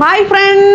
Hi friend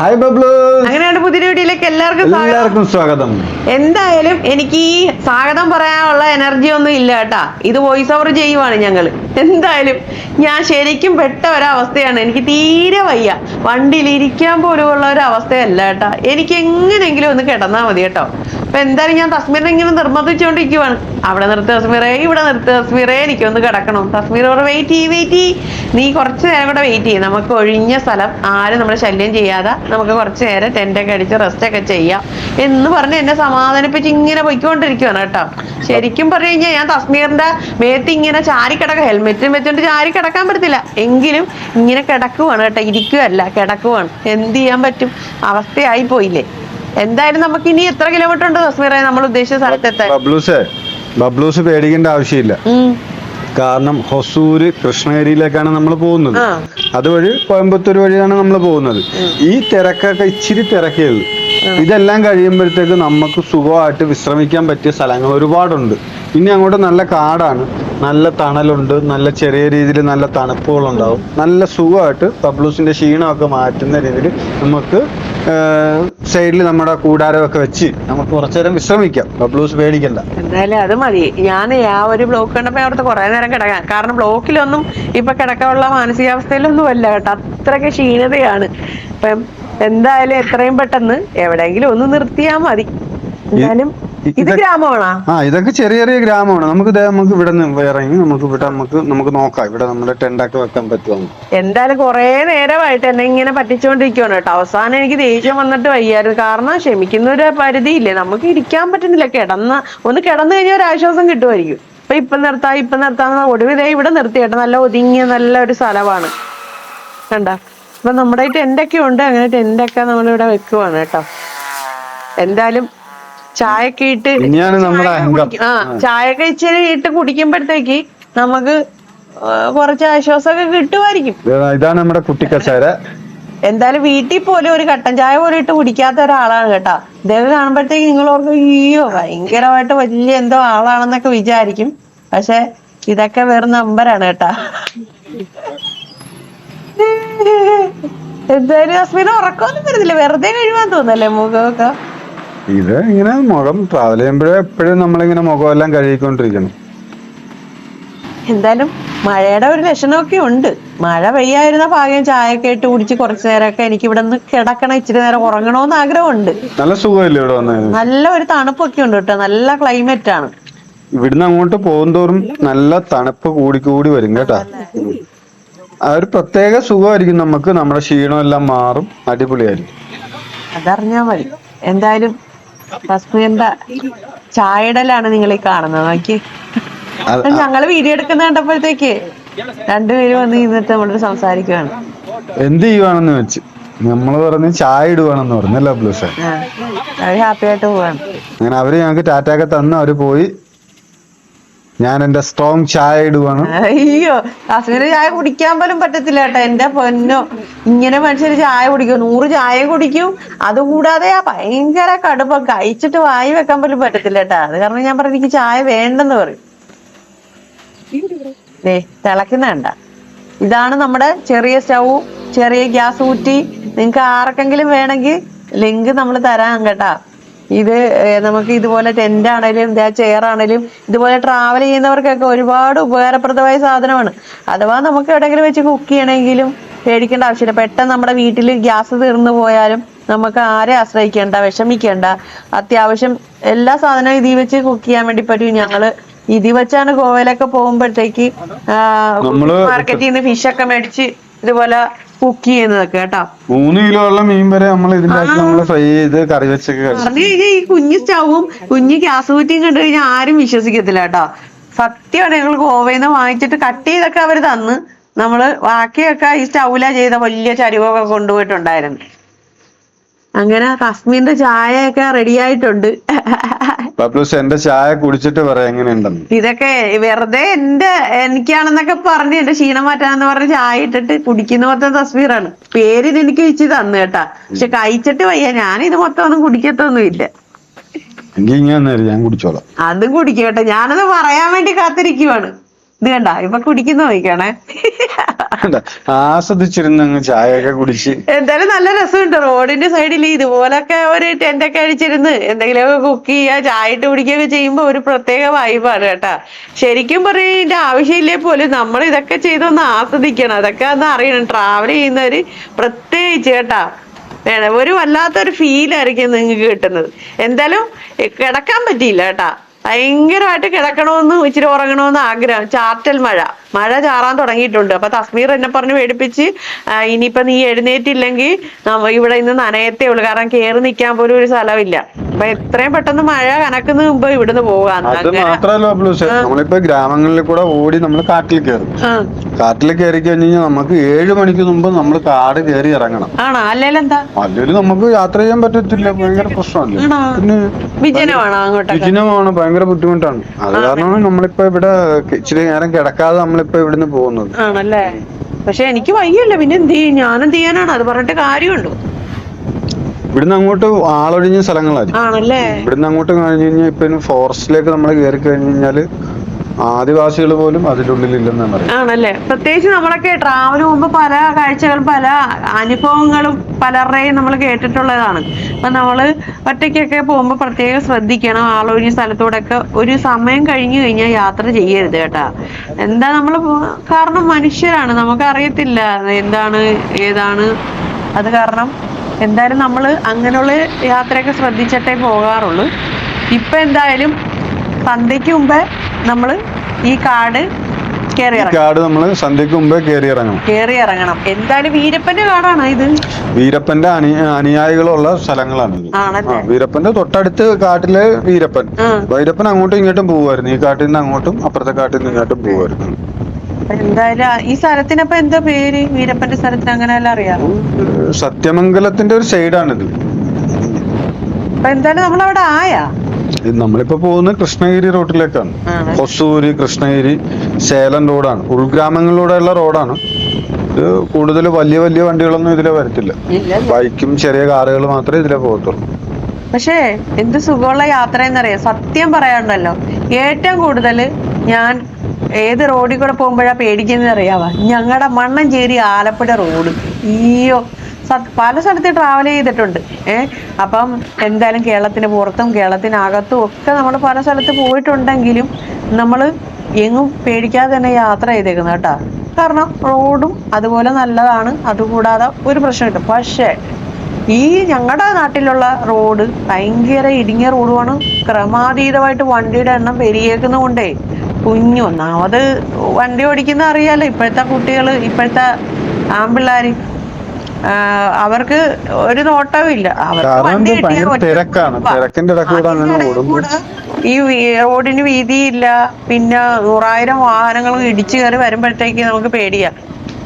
hi Bablu അങ്ങനെയാണ് പുതിയ വീഡിയോയിലേക്ക് എല്ലാവർക്കും എല്ലാവർക്കും സ്വാഗതം. എന്തായാലും എനിക്ക് ഈ സ്വാഗതം പറയാനുള്ള എനർജി ഒന്നും ഇല്ല കേട്ടാ. ഇത് വോയിസ് ഓവർ ചെയ്യുവാണ് ഞങ്ങൾ എന്തായാലും ഞാൻ ശരിക്കും പെട്ട ഒരവസ്ഥയാണ്. എനിക്ക് തീരെ വയ്യ. വണ്ടിയിൽ ഇരിക്കാൻ പോലും ഉള്ള ഒരു അവസ്ഥയല്ല കേട്ടാ. എനിക്ക് എങ്ങനെയെങ്കിലും ഒന്ന് കിടന്നാൽ മതി കേട്ടോ. അപ്പൊ എന്തായാലും ഞാൻ തസ്മീറിനെ ഇങ്ങനെ നിർബന്ധിച്ചുകൊണ്ടിരിക്കുവാണ് അവിടെ നിർത്ത് തസ്മീറേ ഇവിടെ നിർത്ത് തസ്മീറേ എനിക്കൊന്ന് കിടക്കണം. തസ്മീർ ഇവിടെ വെയിറ്റ് ചെയ്യ് വെയിറ്റ് ചെയ്യ്. നീ കുറച്ച് നേരം കൂടെ വെയിറ്റ് ചെയ്യും. നമുക്ക് ഒഴിഞ്ഞ സ്ഥലം ആരും നമ്മളെ ശല്യം ചെയ്യാതെ നമുക്ക് കുറച്ച് നേരം ടെന്റൊക്കെ അടിച്ച് റെസ്റ്റ് ഒക്കെ ചെയ്യാം. എന്ന് പറഞ്ഞ് എന്നെ സമാധാനിപ്പിച്ച് ഇങ്ങനെ പൊയ്ക്കൊണ്ടിരിക്കുവാണ് കേട്ടോ. ശരിക്കും പറഞ്ഞു കഴിഞ്ഞാൽ ഞാൻ തസ്മീറിന്റെ മേത്ത് ഇങ്ങനെ ചാരി കിടക്കുക ഹെൽമെറ്റും വെച്ചോണ്ട് ചാരി കിടക്കാൻ പറ്റത്തില്ല. എങ്കിലും ഇങ്ങനെ കിടക്കുവാണ് കേട്ടോ. ഇരിക്കുവല്ല കിടക്കുവാണ്. എന്ത് ചെയ്യാൻ പറ്റും? അവസ്ഥയായി പോയില്ലേ. എന്തായാലും നമുക്ക് ഇനി എത്ര കിലോമീറ്റർ ഉണ്ട് തസ്മീറെ നമ്മൾ ഉദ്ദേശിച്ച സ്ഥലത്തെത്താൻ? ബബ്ലൂസ് ബബ്ലൂസ് പേടിക്കേണ്ട ആവശ്യമില്ല. കാരണം ഹൊസൂര് കൃഷ്ണഗിരിയിലേക്കാണ് നമ്മൾ പോകുന്നത്. അതുവഴി കോയമ്പത്തൂർ വഴിയാണ് നമ്മൾ പോകുന്നത്. ഈ തിരക്കൊക്കെ ഇച്ചിരി തിരക്കേ ഇതെല്ലാം കഴിയുമ്പോഴത്തേക്ക് നമുക്ക് സുഖമായിട്ട് വിശ്രമിക്കാൻ പറ്റിയ സ്ഥലങ്ങൾ ഒരുപാടുണ്ട്. ഇനി അങ്ങോട്ട് നല്ല കാടാണ്. നല്ല തണലുണ്ട്. നല്ല ചെറിയ രീതിയിൽ നല്ല തണുപ്പുകളുണ്ടാവും. നല്ല സുഖമായിട്ട് പബ്ലൂസിന്റെ ക്ഷീണമൊക്കെ മാറ്റുന്ന രീതിയിൽ നമുക്ക് സൈഡിൽ നമ്മുടെ കൂടാരമൊക്കെ വെച്ച് നമുക്ക് കുറച്ചു നേരം വിശ്രമിക്കാം. ബബ്ലൂസ് പേടിക്കണ്ട. എന്തായാലും അത് മതി. ഞാൻ ആ ഒരു ബ്ലോക്ക് കണ്ടപ്പോ അവിടുത്തെ കുറെ നേരം കിടക്കാം കാരണം ബ്ലോക്കിലൊന്നും ഇപ്പൊ കിടക്കാനുള്ള മാനസികാവസ്ഥയിലൊന്നും അല്ല കേട്ടോ. അത്രയ്ക്ക് ക്ഷീണതയാണ്. അപ്പം എന്തായാലും എത്രയും പെട്ടെന്ന് എവിടെയെങ്കിലും ഒന്ന് നിർത്തിയാ മതി. എന്തായാലും ഇത് ഗ്രാമമാണോ? ആ ഇതൊക്കെ ചെറിയ ചെറിയ ഗ്രാമമാണ്. നമുക്ക് നമുക്ക് ഇവിടെ നിന്ന് ഇറങ്ങി നമുക്ക് ഇവിടെ നമുക്ക് നമുക്ക് നോക്കാം. ഇവിടെ നമ്മുടെ ടെന്റൊക്കെ വെക്കാൻ പറ്റുമോ? എന്തായാലും കുറെ നേരമായിട്ട് എന്നെ ഇങ്ങനെ പറ്റിച്ചോണ്ടിരിക്കുവാണ് കേട്ടോ. അവസാനം എനിക്ക് ദേഷ്യം വന്നിട്ട് വയ്യായിരുന്നു. കാരണം ക്ഷമിക്കുന്ന ഒരു പരിധിയില്ലേ? നമുക്ക് ഇരിക്കാൻ പറ്റുന്നില്ല. കിടന്ന ഒന്ന് കിടന്നു കഴിഞ്ഞാൽ ഒരു ആശ്വാസം കിട്ടുമായിരിക്കും. അപ്പൊ ഇപ്പൊ നിർത്താം ഇപ്പൊ നിർത്താം ഒടുവിലേ ഇവിടെ നിർത്തി കേട്ടോ. നല്ല ഒതുങ്ങിയ നല്ല ഒരു സ്ഥലമാണ്. കണ്ട? അപ്പൊ നമ്മുടെ ഈ ടെന്റൊക്കെ ഉണ്ട്. അങ്ങനെ ടെന്റൊക്കെ നമ്മളിവിടെ വെക്കുവാണ് കേട്ടോ. എന്തായാലും ചായയൊക്കെ ഇട്ട്. ആ ചായയൊക്കെ ഇച്ചിരി ഇട്ട് കുടിക്കുമ്പോഴത്തേക്ക് നമുക്ക് കുറച്ച് ആശ്വാസമൊക്കെ കിട്ടുമായിരിക്കും. ഇതാണ് നമ്മുടെ കുട്ടിക്കച്ചാര എന്തായാലും വീട്ടിൽ പോലും ഒരു കട്ടൻ ചായ പോലും ഇട്ട് കുടിക്കാത്ത ഒരാളാണ് കേട്ടോ. ഇതൊക്കെ കാണുമ്പോഴത്തേക്ക് നിങ്ങൾ ഓർക്കും അയ്യോ ഭയങ്കരമായിട്ട് വലിയ എന്തോ ആളാണെന്നൊക്കെ വിചാരിക്കും. പക്ഷെ ഇതൊക്കെ വെറും നമ്പറാണ് കേട്ടാ. എന്തായാലും അസ്മിന് ഉറക്കമൊന്നും വരുന്നില്ല. വെറുതെ കഴിവാൻ തോന്നല്ലേ മുഖമൊക്കെ? ഇത് ഇങ്ങനെ മുഖം ട്രാവൽ ചെയ്യുമ്പോഴേ എപ്പോഴും നമ്മളിങ്ങനെ മുഖമെല്ലാം കഴുകിക്കൊണ്ടിരിക്കണം. എന്തായാലും മഴയുടെ ഒരു ലക്ഷണമൊക്കെ ഉണ്ട്. മഴ പെയ്യായിരുന്ന ഭാഗ്യം ചായയൊക്കെ ഇട്ട് കുടിച്ച് കുറച്ചു നേരമൊക്കെ എനിക്ക് ഇവിടെ നിന്ന് കിടക്കണം ഇച്ചിരി നേരം ഉറങ്ങണമെന്ന് ആഗ്രഹമുണ്ട്. നല്ല സുഖമല്ലേ ഇവിടെ വന്നത് നല്ല ഒരു തണുപ്പൊക്കെ ഉണ്ട് കേട്ടോ. നല്ല ക്ലൈമറ്റ് ആണ്. ഇവിടുന്ന് അങ്ങോട്ട് പോകുന്തോറും നല്ല തണുപ്പ് കൂടി കൂടി വരും കേട്ടാ. ആ ഒരു പ്രത്യേക സുഖമായിരിക്കും നമുക്ക്. നമ്മുടെ ക്ഷീണമെല്ലാം മാറും. അടിപൊളിയായിരിക്കും. അതറിഞ്ഞാ മതി. എന്തായാലും തസ്മിന്റെ ചായടലാണ് നിങ്ങൾ ഈ കാണുന്നത്. നോക്കി. ഞങ്ങൾ വീഡിയോ എടുക്കുന്ന കണ്ടപ്പോഴത്തേക്ക് രണ്ടുപേരും വന്ന് ഇരുന്നിട്ട് നമ്മളോട് സംസാരിക്കുവാണ്. എന്ത് ചെയ്യുവാണെന്ന് വെച്ച്. നമ്മൾ പറഞ്ഞ് ചായ ഇടുവാണെന്ന് പറഞ്ഞല്ലേ ബ്ലൂസ് ഹാപ്പി ആയിട്ട് പോവാണ്. അങ്ങനെ അവർ ഞങ്ങൾക്ക് ടാറ്റാക്കെ തന്നു അവർ പോയി. ഞാൻ എന്റെ സ്ട്രോങ് ചായ ഇടുവാണ്. അയ്യോ അസ്മിന് ചായ കുടിക്കാൻ പോലും പറ്റത്തില്ല കേട്ടോ എന്റെ പൊന്നോ. ഇങ്ങനെ മനുഷ്യര് ചായ കുടിക്കും. നൂറ് ചായ കുടിക്കും. അതുകൂടാതെ ആ ഭയങ്കര കടുപ്പം. കഴിച്ചിട്ട് വായി വെക്കാൻ പോലും പറ്റത്തില്ല കേട്ടാ അത് കാരണം ഞാൻ പറഞ്ഞു എനിക്ക് ചായ വേണ്ടെന്ന് പറയും. ദേ തിളക്കുന്ന കണ്ട. ഇതാണ് നമ്മുടെ ചെറിയ സ്റ്റൗ ചെറിയ ഗ്യാസ് കുറ്റി നിങ്ങക്ക് ആർക്കെങ്കിലും വേണമെങ്കിൽ ലിങ്ക് നമ്മൾ തരാം കേട്ടാ. ഇത് നമുക്ക് ഇതുപോലെ ടെന്റ് ആണേലും ചെയർ ആണെങ്കിലും ഇതുപോലെ ട്രാവൽ ചെയ്യുന്നവർക്കൊക്കെ ഒരുപാട് ഉപകാരപ്രദമായ സാധനമാണ്. അഥവാ നമുക്ക് എവിടെയെങ്കിലും വെച്ച് കുക്ക് ചെയ്യണമെങ്കിലും പേടിക്കേണ്ട ആവശ്യമില്ല. പെട്ടെന്ന് നമ്മുടെ വീട്ടിൽ ഗ്യാസ് തീർന്നു പോയാലും നമുക്ക് ആരെ ആശ്രയിക്കേണ്ട വിഷമിക്കേണ്ട. അത്യാവശ്യം എല്ലാ സാധനവും ഇതിൽ വെച്ച് കുക്ക് ചെയ്യാൻ വേണ്ടി പറ്റും. ഞങ്ങൾ ഇതിൽ വെച്ചാണ് ഗോവയിലൊക്കെ പോകുമ്പോഴത്തേക്ക് മാർക്കറ്റിൽ നിന്ന് ഫിഷ് ഒക്കെ മേടിച്ച് ഇതുപോലെ കുക്ക് ചെയ്യുന്നതൊക്കെ കേട്ടോ. മൂന്ന് കിലോ ഉള്ള മീൻ വരെ നമ്മൾ ഇതിന്റെ അകത്ത് നമ്മൾ ഫ്രൈ ചെയ്ത് കറി വെച്ചൊക്കെ പറഞ്ഞു കഴിഞ്ഞാൽ ഈ കുഞ്ഞു സ്റ്റൗവും കുഞ്ഞു ഗ്യാസ് കുറ്റിയും കണ്ടു കഴിഞ്ഞാൽ ആരും വിശ്വസിക്കത്തില്ല കേട്ടോ. സത്യമാണ് ഞങ്ങൾ ഗോവയിൽ നിന്ന് വാങ്ങിച്ചിട്ട് കട്ട് ചെയ്തൊക്കെ അവർ തന്ന്. നമ്മൾ ബാക്കിയൊക്കെ ഈ സ്റ്റൗലാ ചെയ്ത വലിയ ചരിവൊക്കെ കൊണ്ടുപോയിട്ടുണ്ടായിരുന്നു. അങ്ങനെ റസ്മിന്റെ ചായയൊക്കെ റെഡി ആയിട്ടുണ്ട്. എന്റെ ചായ കുടിച്ചിട്ട് പറയാം എങ്ങനെയുണ്ടെന്ന്. ഇതൊക്കെ വെറുതെ എന്റെ എനിക്കാണെന്നൊക്കെ പറഞ്ഞ് എന്റെ ക്ഷീണം മാറ്റാന്ന് പറഞ്ഞ് ചായ ഇട്ടിട്ട് കുടിക്കുന്ന മൊത്തം തസ്വീറാണ്. പേരിന് എനിക്ക് വെച്ച് തന്നു കേട്ടാ. പക്ഷെ കഴിച്ചിട്ട് വയ്യ. ഞാൻ ഇത് മൊത്തം ഒന്നും കുടിക്കത്തൊന്നും ഇല്ല. ഞാൻ കുടിച്ചോളാം. അതും കുടിക്കട്ടെ. ഞാനത് പറയാൻ വേണ്ടി കാത്തിരിക്കുവാണ്. ഇത് കണ്ട ഇപ്പൊ കുടിക്കുന്ന നോക്കണേ ആസ്വദിച്ചിരുന്ന് അങ്ങ് ചായയൊക്കെ കുടിച്ച്. എന്തായാലും നല്ല രസമുണ്ട്. റോഡിന്റെ സൈഡിൽ ഇതുപോലൊക്കെ ഒരു ടെന്റ് ഒക്കെ അടിച്ചിരുന്ന് എന്തെങ്കിലുമൊക്കെ കുക്ക് ചെയ്യുക ചായ ഇട്ട് കുടിക്കുകയൊക്കെ ചെയ്യുമ്പോ ഒരു പ്രത്യേക വൈബാണ് കേട്ടാ. ശരിക്കും പറഞ്ഞാൽ ഇതിന്റെ ആവശ്യമില്ലേ പോലും നമ്മൾ ഇതൊക്കെ ചെയ്തൊന്ന് ആസ്വദിക്കണം. അതൊക്കെ ഒന്ന് അറിയണം. ട്രാവൽ ചെയ്യുന്നവര് പ്രത്യേകിച്ച് കേട്ടാ. വേണം. ഒരു വല്ലാത്തൊരു ഫീലായിരിക്കും നിങ്ങൾക്ക് കിട്ടുന്നത്. എന്തായാലും കിടക്കാൻ പറ്റിയില്ല കേട്ടാ. ഭയങ്കരമായിട്ട് കിടക്കണമെന്നും ഇച്ചിരി ഉറങ്ങണമെന്നും ആഗ്രഹം. ചാറ്റൽ മഴ. മഴ ചാറാൻ തുടങ്ങിയിട്ടുണ്ട്. അപ്പൊ തസ്മീർ എന്നെ പറഞ്ഞ് പേടിപ്പിച്ച് ഇനിയിപ്പൊ നീ എഴുന്നേറ്റില്ലെങ്കിൽ ഇവിടെ ഇന്ന് നനയത്തേ ഉള്ളൂ. കാരണം കേറി നിൽക്കാൻ പോലും ഒരു സ്ഥലമില്ല. അപ്പൊ എത്രയും പെട്ടെന്ന് മഴ കനക്കുന്ന മുമ്പ് ഇവിടുന്ന് പോകാം. ഗ്രാമങ്ങളിൽ കൂടെ ഓടി നമ്മൾ കാട്ടിൽ കയറും. കാട്ടിൽ കയറി കഴിഞ്ഞ് കഴിഞ്ഞാൽ നമുക്ക് ഏഴ് മണിക്ക് മുമ്പ് നമ്മൾ കാട് കയറി ഇറങ്ങണം. ആണോ? അല്ലേലും എന്താ? അല്ലെങ്കിൽ നമുക്ക് യാത്ര ചെയ്യാൻ പറ്റത്തില്ല. ഭയങ്കര പ്രശ്നമല്ലേ? പിന്നെ വിജനമാണോ ഭയങ്കര ബുദ്ധിമുട്ടാണ്. അത് കാരണമാണ് നമ്മളിപ്പോ ഇവിടെ ഇച്ചിരി നേരം കിടക്കാതെ നമ്മളിപ്പോ ഇവിടുന്ന് പോകുന്നത്. ആണല്ലേ? പക്ഷെ എനിക്ക് വയ്യല്ല. പിന്നെ എന്ത് ചെയ്യും? ഞാനെന്ത് ചെയ്യാനാണ്? അത് പറഞ്ഞിട്ട് കാര്യമുണ്ടോ? ഇവിടുന്ന് അങ്ങോട്ട് ആളൊഴിഞ്ഞ സ്ഥലങ്ങളായിരിക്കും. ആണല്ലേ? ഇവിടുന്ന് അങ്ങോട്ട് കഴിഞ്ഞു കഴിഞ്ഞാൽ ഇപ്പൊ ഫോറസ്റ്റിലേക്ക് നമ്മൾ കയറി കഴിഞ്ഞു കഴിഞ്ഞാൽ ആദിവാസികൾ പോലും അതിന്റെ പറയുന്നത്. ആണല്ലേ? പ്രത്യേകിച്ച് നമ്മളൊക്കെ ട്രാവൽ മുമ്പ് പല കാഴ്ചകളും പല അനുഭവങ്ങളും പലരുടെയും നമ്മൾ കേട്ടിട്ടുള്ളതാണ്. അപ്പൊ നമ്മൾ ഒറ്റയ്ക്കൊക്കെ പോകുമ്പോ പ്രത്യേകം ശ്രദ്ധിക്കണം. ആളൊഴിഞ്ഞ സ്ഥലത്തൂടെയൊക്കെ ഒരു സമയം കഴിഞ്ഞു കഴിഞ്ഞാൽ യാത്ര ചെയ്യരുത് കേട്ടാ. എന്താ നമ്മൾ കാരണം മനുഷ്യരാണ്. നമുക്ക് അറിയത്തില്ല എന്താണ് ഏതാണ്. അത് കാരണം എന്തായാലും നമ്മൾ അങ്ങനെയുള്ള യാത്രയൊക്കെ ശ്രദ്ധിച്ചിട്ടേ പോകാറുള്ളൂ. ഇപ്പൊ എന്തായാലും സന്ധ്യക്ക് മുമ്പേ നമ്മൾ ഈ കാട് കയറി കാട് നമ്മൾ സന്ധ്യക്ക് മുമ്പേ കയറി ഇറങ്ങണം. കേറി ഇറങ്ങണം. എന്തായാലും വീരപ്പന്റെ കാടാണ് ഇത്? വീരപ്പന്റെ അനുയായികളുള്ള സ്ഥലങ്ങളാണ് വീരപ്പന്റെ തൊട്ടടുത്ത് കാട്ടിലെ വീരപ്പൻ. വീരപ്പൻ അങ്ങോട്ടും ഇങ്ങോട്ടും പോവായിരുന്നു ഈ കാട്ടിൽ നിന്ന് അങ്ങോട്ടും അപ്പുറത്തെ കാട്ടിൽ നിന്ന് ഇങ്ങോട്ടും പോവായിരുന്നു എന്തായാലും ഈ സ്ഥലത്തിനപ്പൊ എന്താ പേര്? വീരപ്പന്റെ സ്ഥലത്തിന് അങ്ങനെ അറിയാമോ സത്യമംഗലത്തിന്റെ ഒരു സൈഡാണിത് അപ്പൊ എന്തായാലും നമ്മൾ അവിടെ ആയാ. നമ്മളിപ്പോ പോകുന്ന കൃഷ്ണഗിരി റോഡിലേക്കാണ് ഹൊസൂരി കൃഷ്ണഗിരി സേലം റോഡാണ്. ഉൾഗ്രാമങ്ങളിലൂടെയുള്ള റോഡാണ്. ഇത് കൂടുതൽ വലിയ വലിയ വണ്ടികളൊന്നും ഇതിലെ വരത്തില്ല. ബൈക്കും ചെറിയ കാറുകൾ മാത്രമേ ഇതിലെ പോകത്തുള്ളൂ. പക്ഷേ എന്ത് സുഖമുള്ള യാത്ര എന്നറിയാം സത്യം പറയാണ്ടല്ലോ ഏറ്റവും കൂടുതൽ ഞാൻ ഏത് റോഡിൽ കൂടെ പോകുമ്പോഴാണ് പേടിക്കുന്നത് അറിയാവാ ഞങ്ങളുടെ മണ്ണഞ്ചേരി ആലപ്പുഴ റോഡ്. ഈയോ പല സ്ഥലത്ത് ട്രാവൽ ചെയ്തിട്ടുണ്ട്. ഏഹ് അപ്പം എന്തായാലും കേരളത്തിന് പുറത്തും കേരളത്തിനകത്തും ഒക്കെ നമ്മൾ പല സ്ഥലത്ത് പോയിട്ടുണ്ടെങ്കിലും നമ്മൾ എങ്ങും പേടിക്കാതെ തന്നെ യാത്ര ചെയ്തേക്കുന്നത് കേട്ടോ. കാരണം റോഡും അതുപോലെ നല്ലതാണ്. അതുകൂടാതെ ഒരു പ്രശ്നമില്ല. പക്ഷേ ഈ ഞങ്ങളുടെ നാട്ടിലുള്ള റോഡ് ഭയങ്കര ഇടുങ്ങിയ റോഡുമാണ്. ക്രമാതീതമായിട്ട് വണ്ടിയുടെ എണ്ണം പെരിയേക്കുന്നതുകൊണ്ടേ കുഞ്ഞു ഒന്നാമത് വണ്ടി ഓടിക്കുന്ന അറിയാലോ. ഇപ്പോഴത്തെ കുട്ടികൾ ഇപ്പോഴത്തെ ആമ്പിള്ളാര് ആ, അവർക്ക് ഒരു നോട്ടവില്ല അവർക്ക് തിരക്കാണ്. തിരക്കിന്റെ ഈ റോഡിന് വീതിയില്ല. പിന്നെ നൂറായിരം വാഹനങ്ങൾ ഇടിച്ചു കയറി വരുമ്പോഴത്തേക്ക് നമുക്ക് പേടിയാ.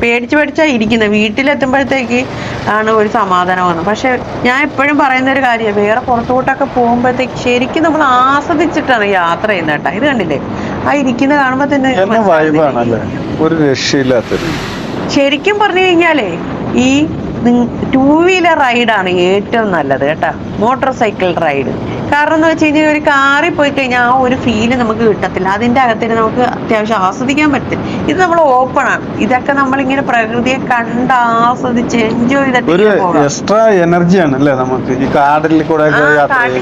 പേടിച്ച് പേടിച്ചാ ഇരിക്കുന്നത് വീട്ടിലെത്തുമ്പോഴത്തേക്ക് ആണ് ഒരു സമാധാനം വന്നത് പക്ഷെ ഞാൻ എപ്പോഴും പറയുന്ന ഒരു കാര്യം. വേറെ പുറത്തോട്ടൊക്കെ പോകുമ്പോഴത്തേക്ക് ശരിക്കും നമ്മൾ ആസ്വദിച്ചിട്ടാണ് യാത്ര ചെയ്യുന്നത് കേട്ടോ. ഇത് കണ്ടില്ലേ? ആ ഇരിക്കുന്ന കാണുമ്പോ തന്നെ ഒരു ശരിക്കും പറഞ്ഞു കഴിഞ്ഞാലേ ഈ ടൂ വീലർ റൈഡാണ് ഏറ്റവും നല്ലത് കേട്ടോ. മോട്ടോർ സൈക്കിൾ റൈഡ് കാരണം എന്ന് വെച്ച് കഴിഞ്ഞാൽ ഒരു കാറിൽ പോയി കഴിഞ്ഞാൽ ആ ഒരു ഫീൽ നമുക്ക് കിട്ടത്തില്ല. അതിന്റെ അകത്തിന് നമുക്ക് അത്യാവശ്യം ആസ്വദിക്കാൻ പറ്റും ഇത് നമ്മൾ ഓപ്പൺ ആണ്. ഇതൊക്കെ നമ്മൾ ഇങ്ങനെ പ്രകൃതിയെ കണ്ട് ആസ്വദിച്ച് എൻജോയ് ചെയ്തിട്ട് എക്സ്ട്രാ എനർജിയാണ് അല്ലേ നമുക്ക്? ഈ കാടിൽ കൂടെ കാട്ടിൽ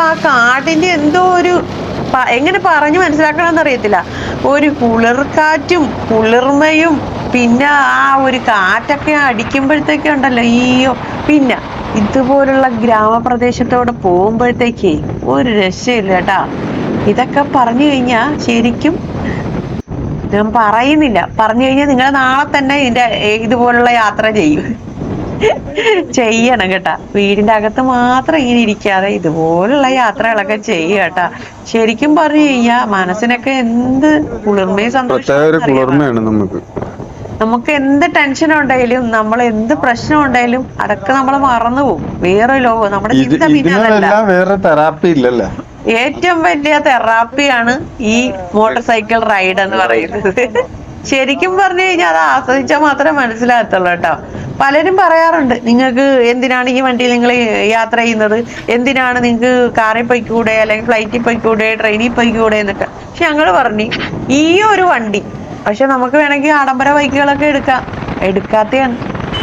ആ കാടിന്റെ എന്തോ ഒരു എങ്ങനെ പറഞ്ഞു മനസ്സിലാക്കണമെന്ന് അറിയത്തില്ല. ഒരു കുളിർക്കാറ്റും കുളിർമയും പിന്നെ ആ ഒരു കാറ്റൊക്കെ അടിക്കുമ്പോഴത്തേക്കുണ്ടല്ലോ അയ്യോ പിന്നെ ഇതുപോലുള്ള ഗ്രാമപ്രദേശത്തോടെ പോകുമ്പോഴത്തേക്ക് ഒരു രക്ഷയില്ല കേട്ടാ. ഇതൊക്കെ പറഞ്ഞു കഴിഞ്ഞാ ശരിക്കും ഞാൻ പറയുന്നില്ല. പറഞ്ഞു കഴിഞ്ഞാൽ നിങ്ങൾ നാളെ തന്നെ ഇതിന്റെ ഇതുപോലുള്ള യാത്ര ചെയ്യും. ചെയ്യണം കേട്ടാ. വീടിന്റെ അകത്ത് മാത്രം ഇങ്ങനെ ഇരിക്കാതെ ഇതുപോലുള്ള യാത്രകളൊക്കെ ചെയ്യുക കേട്ടാ. ശരിക്കും പറഞ്ഞു കഴിഞ്ഞാ മനസ്സിനൊക്കെ എന്ത് കുളിർമയും സന്തോഷം കുളിർമയാണ് നമുക്ക്. നമുക്ക് എന്ത് ടെൻഷൻ ഉണ്ടെങ്കിലും നമ്മൾ എന്ത് പ്രശ്നം ഉണ്ടെങ്കിലും അതൊക്കെ നമ്മൾ മറന്നു പോകും. വേറെ ലോകം നമ്മുടെ ഇത് ചിന്ത പിന്നെ വേറെ തെറാപ്പി ഇല്ലല്ലേ? ഏറ്റവും വലിയ തെറാപ്പിയാണ് ഈ മോട്ടോർ സൈക്കിൾ റൈഡ് എന്ന് പറയുന്നത്. ശരിക്കും പറഞ്ഞു കഴിഞ്ഞാൽ അത് ആസ്വദിച്ചാൽ മാത്രമേ മനസ്സിലാകത്തുള്ളൂ കേട്ടോ. പലരും പറയാറുണ്ട് നിങ്ങൾക്ക് എന്തിനാണ് ഈ വണ്ടിയിൽ നിങ്ങൾ യാത്ര ചെയ്യുന്നത്? എന്തിനാണ് നിങ്ങൾക്ക് കാറിൽ പോയിക്കൂടെ അല്ലെങ്കിൽ ഫ്ലൈറ്റിൽ പോയിക്കൂടെ ട്രെയിനിൽ പോയിക്കൂടെ എന്നൊക്കെ. പക്ഷെ ഞങ്ങൾ പറഞ്ഞു ഈ ഒരു വണ്ടി പക്ഷെ നമുക്ക് വേണമെങ്കിൽ ആഡംബര ബൈക്കുകളൊക്കെ എടുക്കാം. എടുക്കാത്തയാണ്.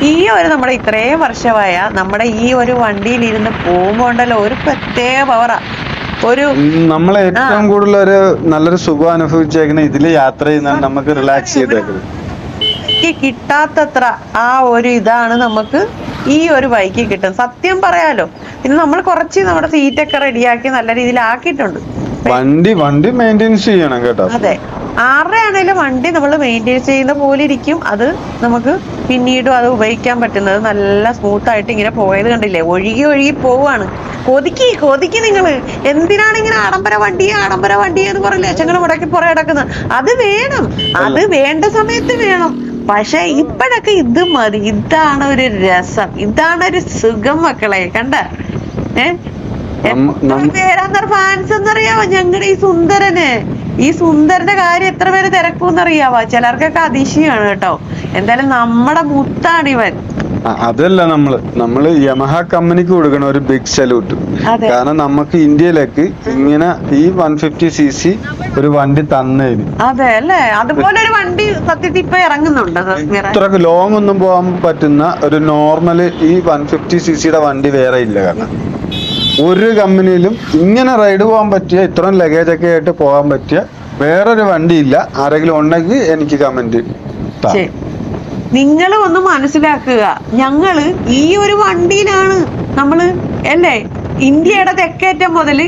ഈ ഒരു നമ്മുടെ ഇത്രയും വർഷമായ നമ്മുടെ ഈ ഒരു വണ്ടിയിൽ ഇരുന്ന് പോകുമ്പോണ്ടല്ലോ ഒരു പ്രത്യേക പവറാ ഒരു നമ്മളെ ഏറ്റവും കൂടുതൽ ഒരു നല്ലൊരു സുഖം അനുഭവിച്ചേക്കുന്ന ഇതിൽ യാത്ര ചെയ്യുന്ന നമുക്ക് റിലാക്സ് ചെയ്തേക്കുന്നത് കിട്ടാത്തത്ര ആ ഒരു ഇതാണ് നമുക്ക് ഈ ഒരു ബൈക്ക് കിട്ടും സത്യം പറയാലോ ഇന്ന് നമ്മൾ കുറച്ച് നമ്മുടെ സീറ്റൊക്കെ റെഡിയാക്കി നല്ല രീതിയിൽ ആക്കിയിട്ടുണ്ട്. വണ്ടി വണ്ടി മെയിന്റെയിൻസ് ചെയ്യണം കേട്ടോ. അതെ. ആരുടെ ആണെങ്കിലും വണ്ടി നമ്മൾ മെയിന്റെയിൻ ചെയ്യുന്ന പോലെ ഇരിക്കും അത് നമുക്ക് പിന്നീടും അത് ഉപയോഗിക്കാൻ പറ്റുന്നത് നല്ല സ്മൂത്ത് ആയിട്ട് ഇങ്ങനെ പോയത് കണ്ടില്ലേ? ഒഴുകി ഒഴുകി പോവാണ്. കൊതിക്കി കൊതിക്കി നിങ്ങൾ എന്തിനാണ് ഇങ്ങനെ ആഡംബര വണ്ടി ആഡംബര വണ്ടി എന്ന് പറഞ്ഞ് ലക്ഷങ്ങൾ മുടക്കി പുറകെ കിടക്കുന്നത് അത് വേണം. അത് വേണ്ട സമയത്ത് വേണം. പക്ഷെ ഇപ്പോഴൊക്കെ ഇത് മതി. ഇതാണ് ഒരു രസം. ഇതാണ് ഒരു സുഖം മക്കളെ. കണ്ട? ഏഹ് പേരാന്തർ ഫാൻസ് എന്നറിയാവോ ഞങ്ങളുടെ ഈ സുന്ദരന്? ഈ സുന്ദരന്റെ കാര്യം എത്ര പേര് തിരക്കൂന്നറിയാവോ? ചിലർക്കൊക്കെ അതിശയാണ് കേട്ടോ. എന്തായാലും നമ്മുടെ മുത്താണ് ഇവൻ. അതല്ല നമ്മൾ. നമ്മൾ യമഹ കമ്പനിക്ക് കൊടുക്കണ ഒരു ബിഗ് സല്യൂട്ട്. കാരണം നമുക്ക് ഇന്ത്യയിലേക്ക് ഇങ്ങനെ ഈ വൺ ഫിഫ്റ്റി സി സി ഒരു വണ്ടി തന്നതിന് അതെ അല്ലേ? അതുപോലെ ഒരു വണ്ടി സത്യത്തിൽ ഇപ്പൊ ഇറങ്ങുന്നുണ്ട്. ഇത്രക്ക് ലോങ് ഒന്നും പോകാൻ പറ്റുന്ന ഒരു നോർമൽ ഈ വൺ ഫിഫ്റ്റി സി സിയുടെ വണ്ടി വേറെ ഇല്ല കാരണം. ഒരു കമ്പനിയിലും ഇങ്ങനെ റൈഡ് പോകാൻ പറ്റിയ ഇത്രയും ലഗേജ് ഒക്കെ ആയിട്ട് പോകാൻ പറ്റിയ വേറൊരു വണ്ടിയില്ല. ആരെങ്കിലും ഉണ്ടെങ്കിൽ എനിക്ക് കമന്റ് നിങ്ങൾ ഒന്ന് മനസ്സിലാക്കുക. ഞങ്ങൾ ഈ ഒരു വണ്ടിയിലാണ് നമ്മൾ അല്ലേ? ഇന്ത്യയുടെ തെക്കേറ്റം മുതൽ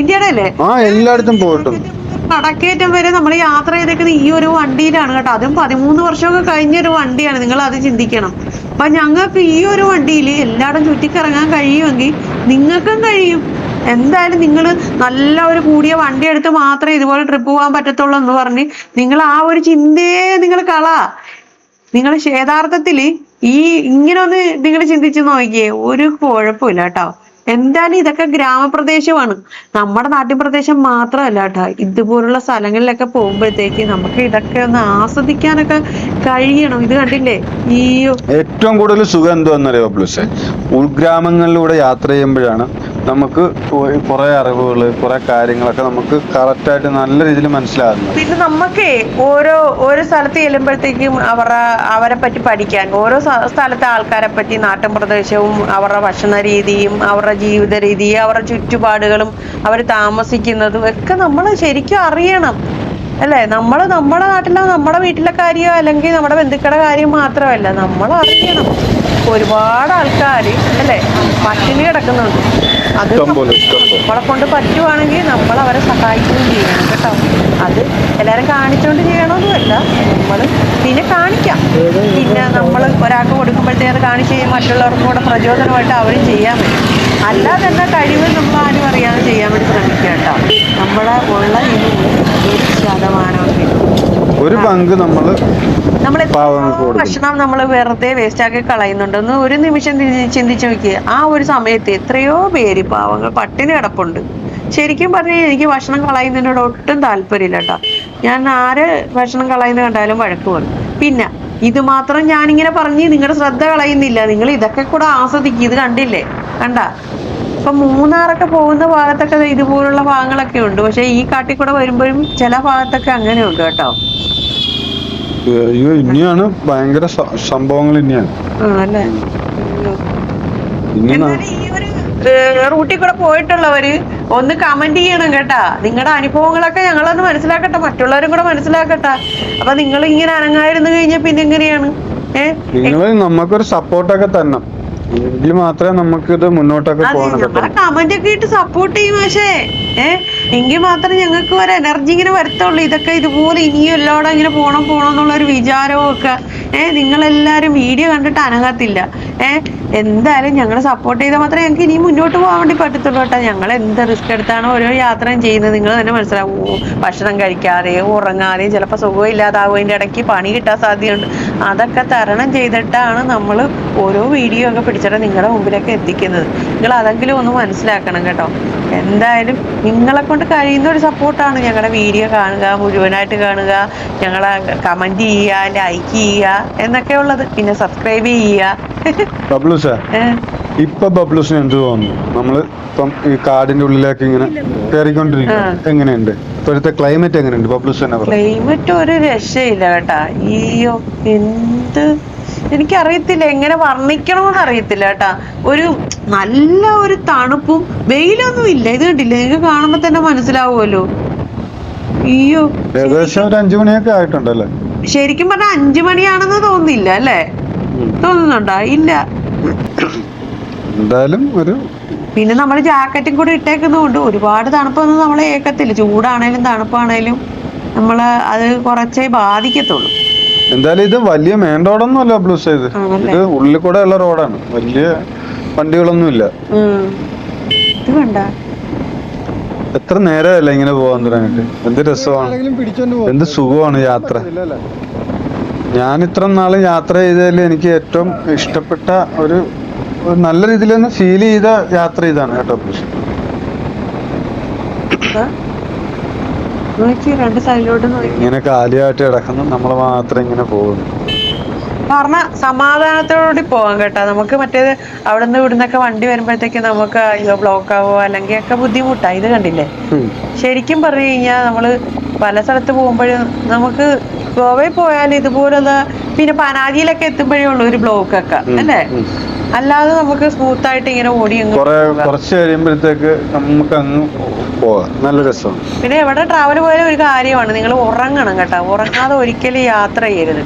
ഇന്ത്യയുടെ അല്ലേ? ആ എല്ലായിടത്തും പോയിട്ടുണ്ട്. വടക്കേറ്റം വരെ നമ്മൾ യാത്ര ചെയ്തേക്കുന്നത് ഈ ഒരു വണ്ടിയിലാണ് കേട്ടോ. അതും പതിമൂന്ന് വർഷമൊക്കെ കഴിഞ്ഞൊരു വണ്ടിയാണ്. നിങ്ങൾ അത് ചിന്തിക്കണം. അപ്പൊ ഞങ്ങൾക്ക് ഈ ഒരു വണ്ടിയിൽ എല്ലായിടും ചുറ്റിക്കറങ്ങാൻ കഴിയുമെങ്കിൽ നിങ്ങൾക്കും കഴിയും. എന്തായാലും നിങ്ങൾ നല്ല ഒരു കൂടിയ വണ്ടി എടുത്ത് മാത്രമേ ഇതുപോലെ ട്രിപ്പ് പോകാൻ പറ്റത്തുള്ളൂ എന്ന് പറഞ്ഞ് നിങ്ങൾ ആ ഒരു ചിന്തയെ നിങ്ങൾ കള. നിങ്ങൾ യഥാർത്ഥത്തിൽ ഈ ഇങ്ങനെ ഒന്ന് നിങ്ങൾ ചിന്തിച്ച് നോക്കിയേ ഒരു കുഴപ്പമില്ല കേട്ടോ. എന്തായാലും ഇതൊക്കെ ഗ്രാമപ്രദേശമാണ്? നമ്മുടെ നാട്ടിൻ പ്രദേശം മാത്രമല്ല കേട്ടോ ഇതുപോലുള്ള സ്ഥലങ്ങളിലൊക്കെ പോകുമ്പോഴത്തേക്ക് നമുക്ക് ഇതൊക്കെ ഒന്ന് ആസ്വദിക്കാനൊക്കെ കഴിയണം. ഇത് കണ്ടില്ലേ? ഈ ഏറ്റവും കൂടുതൽ സുഖം എന്തുവെന്നറിയോ പ്ലസ് ഉൾഗ്രാമങ്ങളിലൂടെ യാത്ര ചെയ്യുമ്പോഴാണ് നമുക്ക് കുറെ അറിവുകൾ കുറെ കാര്യങ്ങളൊക്കെ നമുക്ക് കറക്റ്റായിട്ട് നല്ല രീതിയിൽ മനസ്സിലാകുന്നു. പിന്നെ നമുക്കേ ഓരോ ഓരോ സ്ഥലത്ത് ചെല്ലുമ്പോഴത്തേക്കും അവരുടെ അവരെ പറ്റി പഠിക്കാൻ ഓരോ സ്ഥലത്തെ ആൾക്കാരെ പറ്റി നാട്ടിൻ പ്രദേശവും അവരുടെ ഭക്ഷണ രീതിയും അവരുടെ ജീവിത രീതിയും അവരുടെ ചുറ്റുപാടുകളും അവർ താമസിക്കുന്നതും ഒക്കെ നമ്മൾ ശരിക്കും അറിയണം. അല്ലേ? നമ്മൾ നമ്മുടെ നാട്ടിലെ നമ്മുടെ വീട്ടിലെ കാര്യമോ അല്ലെങ്കിൽ നമ്മുടെ ബന്ധുക്കളുടെ കാര്യം മാത്രമല്ല. നമ്മൾ അറിയണം ഒരുപാട് ആൾക്കാർ അല്ലേ? പട്ടിണി കിടക്കുന്നുണ്ട്. അത് നമ്മളെ കൊണ്ട് പറ്റുവാണെങ്കിൽ നമ്മൾ അവരെ സഹായിക്കുകയും ചെയ്യണം കേട്ടോ. അത് എല്ലാവരും കാണിച്ചുകൊണ്ട് ചെയ്യണമെന്നുമല്ല. നമ്മൾ പിന്നെ കാണിക്കാം. പിന്നെ നമ്മൾ ഒരാൾക്ക് കൊടുക്കുമ്പോഴത്തേക്ക് അത് കാണിച്ച് മറ്റുള്ളവർക്കും കൂടെ പ്രചോദനമായിട്ട് അവരും ചെയ്യാൻ പറ്റും. അല്ലാതെ തന്നെ കഴിവ് നമ്മൾ ആരും അറിയാതെ ചെയ്യാൻ വേണ്ടി ശ്രമിക്കുക കേട്ടോ. നമ്മളെ ഉള്ള ഒരു ശതമാനമൊക്കെ ഒരു പങ്ക് നമ്മൾ നമ്മൾ. ഭക്ഷണം നമ്മൾ വെറുതെ വേസ്റ്റ് ആക്കി കളയുന്നുണ്ടെന്ന് ഒരു നിമിഷം ചിന്തിച്ചു നോക്കിയത് നോക്കിയേ. ആ ഒരു സമയത്ത് എത്രയോ പേര് പാവങ്ങൾ പട്ടിണി കിടപ്പുണ്ട്. ശരിക്കും പറഞ്ഞാൽ എനിക്ക് ഭക്ഷണം കളയുന്നതിനോട് ഒട്ടും താല്പര്യമില്ല കേട്ടോ. ഞാൻ ആര് ഭക്ഷണം കളയുന്നത് കണ്ടാലും വഴക്ക് പറയും. പിന്നെ ഇത് മാത്രം ഞാനിങ്ങനെ പറഞ്ഞ് നിങ്ങളുടെ ശ്രദ്ധ കളയുന്നില്ല. നിങ്ങൾ ഇതൊക്കെ കൂടെ ആസ്വദിക്കുക ഇത് കണ്ടില്ലേ? കണ്ട? ഇപ്പൊ മൂന്നാറൊക്കെ പോകുന്ന ഭാഗത്തൊക്കെ ഇതുപോലുള്ള ഭാഗങ്ങളൊക്കെ ഉണ്ട്. പക്ഷെ ഈ കാട്ടിൽ കൂടെ വരുമ്പോഴും ചില ഭാഗത്തൊക്കെ അങ്ങനെ ഉണ്ട് കേട്ടോ ഇനിയാണ് ഭയങ്കര സംഭവങ്ങൾ ഇനിയാണ്. ആണല്ലേ ഈ ഒരു റൂട്ടിൽ കൂടെ പോയിട്ടുള്ളവര് ഒന്ന് കമന്റ് ചെയ്യണം കേട്ടാ. നിങ്ങളുടെ അനുഭവങ്ങളൊക്കെ ഞങ്ങളൊന്ന് മനസ്സിലാക്കട്ടെ. മറ്റുള്ളവരും കൂടെ മനസ്സിലാക്കട്ടെ. അപ്പൊ നിങ്ങൾ ഇങ്ങനെ അനങ്ങായിരുന്നു കഴിഞ്ഞാൽ പിന്നെ എങ്ങനെയാണ്? നിങ്ങൾ നമുക്കൊരു സപ്പോർട്ടൊക്കെ തന്നെ എങ്കിൽ മാത്രമേ ഇത് മുന്നോട്ടൊക്കെ പോകാൻ കമന്റ് ഒക്കെ ഇട്ട് സപ്പോർട്ട് ചെയ്യും പക്ഷേ. ഏ? എങ്കിൽ മാത്രമേ ഞങ്ങൾക്ക് ഒരു എനർജി ഇങ്ങനെ വരത്തുള്ളൂ. ഇതൊക്കെ ഇതുപോലെ ഇനിയും എല്ലാവരും ഇങ്ങനെ പോണം പോണം എന്നുള്ള ഒരു വിചാരവും ഒക്കെ ഏ നിങ്ങളെല്ലാരും വീഡിയോ കണ്ടിട്ട് അനങ്ങത്തില്ല. ഏഹ് എന്തായാലും ഞങ്ങളെ സപ്പോർട്ട് ചെയ്താൽ മാത്രമേ ഞങ്ങൾക്ക് ഇനി മുന്നോട്ട് പോകാൻ വേണ്ടി പറ്റത്തുള്ളൂ കേട്ടോ. ഞങ്ങൾ എന്ത് റിസ്ക് എടുത്താണ് ഓരോ യാത്രയും ചെയ്യുന്നത്. നിങ്ങൾ തന്നെ മനസ്സിലാവും. ഭക്ഷണം കഴിക്കാതെയും ഉറങ്ങാതെയും ചിലപ്പോൾ സുഖമില്ലാതാവും അതിന്റെ ഇടയ്ക്ക് പണി കിട്ടാൻ സാധ്യതയുണ്ട്. അതൊക്കെ തരണം ചെയ്തിട്ടാണ് നമ്മൾ ഓരോ വീഡിയോ ഒക്കെ പിടിച്ചിട്ട് നിങ്ങളുടെ മുമ്പിലൊക്കെ എത്തിക്കുന്നത്. നിങ്ങൾ അതെങ്കിലും ഒന്ന് മനസ്സിലാക്കണം കേട്ടോ. എന്തായാലും നിങ്ങളെ കൊണ്ട് കഴിയുന്ന ഒരു സപ്പോർട്ടാണ് ഞങ്ങളുടെ വീഡിയോ കാണുക മുഴുവനായിട്ട് കാണുക. ഞങ്ങളെ കമന്റ് ചെയ്യുക ലൈക്ക് ചെയ്യുക. എന്നൊക്കെ ഉള്ളത് പിന്നെ സബ്സ്ക്രൈബ് ചെയ്യുക. ബബ്ലൂസേ ഇപ്പൊ ബബ്ലൂസിന് എന്ത് തോന്നുന്നു? നമ്മൾ ഇപ്പം ഈ കാടിന്റെ ഉള്ളിലേക്ക് ഇങ്ങനെ കയറിക്കൊണ്ടിരിക്കും എങ്ങനെയുണ്ട്? ഇപ്പോഴത്തെ ക്ലൈമറ്റ് എങ്ങനെയുണ്ട്? ബബ്ലൂസ് തന്നെ ക്ലൈമറ്റ് ഒരു രക്ഷയില്ല കേട്ടാ. അയ്യോ എന്ത്? എനിക്കറിയത്തില്ല എങ്ങനെ വർണിക്കണമെന്ന് അറിയത്തില്ല കേട്ടാ. ഒരു നല്ല ഒരു തണുപ്പും വെയിലൊന്നും ഇല്ല. ഇത് കണ്ടില്ല? നിങ്ങൾക്ക് കാണുമ്പോ തന്നെ മനസ്സിലാവുമല്ലോ. അയ്യോ ഏകദേശം ഒരു അഞ്ചു മണിയൊക്കെ ആയിട്ടുണ്ടല്ലേ? ശരിക്കും പറഞ്ഞാൽ അഞ്ചു മണിയാണെന്ന് തോന്നില്ല അല്ലേ. തോന്നുന്നുണ്ടോ? ഇല്ല. എന്തായാലും ഒരു പിന്നെ നമ്മൾ ജാക്കറ്റും കൂടെ ഇട്ടേക്കുന്നതുകൊണ്ട് ഒരുപാട് തണുപ്പൊന്നും നമ്മളെ ഏക്കത്തില്ല. ചൂടാണേലും തണുപ്പാണേലും നമ്മൾ അത് കുറച്ചേ ബാധിക്കത്തുള്ളൂ. എന്തായാലും ഇത് വലിയ മെയിൻ റോഡൊന്നും അല്ല ബ്ലൂസ് ഇത് ഇത് ഉള്ളിൽ കൂടെ ഉള്ള റോഡാണ് വലിയ വണ്ടികളൊന്നും ഇല്ല ഇത് കണ്ട എത്ര നേരമല്ല ഇങ്ങനെ പോകാൻ തുടങ്ങിയിട്ട്? എന്ത് രസമാണ്. എന്ത് സുഖമാണ് യാത്ര. ഞാൻ ഇത്ര നാൾ യാത്ര ചെയ്തതിൽ എനിക്ക് ഏറ്റവും ഇഷ്ടപ്പെട്ട ഒരു നല്ല രീതിയിൽ തന്നെ ഫീൽ ചെയ്ത യാത്ര ഇതാണ് കേട്ടോ ബബ്ലൂസ് നോക്കി രണ്ട് സൈഡിലോട്ട് നോക്കി. ഇങ്ങനെ കാലിയായിട്ട് കിടക്കുന്നു. നമ്മൾ മാത്രം ഇങ്ങനെ പോകുന്നു. പറഞ്ഞ സമാധാനത്തോടുകൂടി പോകാം കേട്ടോ. നമുക്ക് മറ്റേത് അവിടെ നിന്ന് ഇവിടുന്നൊക്കെ വണ്ടി വരുമ്പോഴത്തേക്ക് നമുക്ക് അയ്യോ ബ്ലോക്ക് ആവോ അല്ലെങ്കിൽ ഒക്കെ ബുദ്ധിമുട്ടാ. ഇത് കണ്ടില്ലേ? ശരിക്കും പറഞ്ഞു കഴിഞ്ഞാൽ നമ്മൾ പല സ്ഥലത്ത് പോകുമ്പോഴും നമുക്ക് ഗോവയിൽ പോയാൽ ഇതുപോലുള്ള പിന്നെ പനാജിയിലൊക്കെ എത്തുമ്പോഴേ ഉള്ളൂ ഒരു ബ്ലോക്ക് ഒക്കെ. അല്ലേ? അല്ലാതെ നമുക്ക് സ്മൂത്ത് ആയിട്ട് ഇങ്ങനെ ഓടി. കുറച്ച് കഴിയുമ്പോഴത്തേക്ക് നമുക്ക് അങ്ങ് നല്ല രസമാണ് പിന്നെ എവിടെ ട്രാവൽ പോയാലും ഒരു കാര്യമാണ്. നിങ്ങൾ ഉറങ്ങണം കേട്ടോ. ഉറങ്ങാതെ ഒരിക്കലും യാത്ര ചെയ്യരുത്.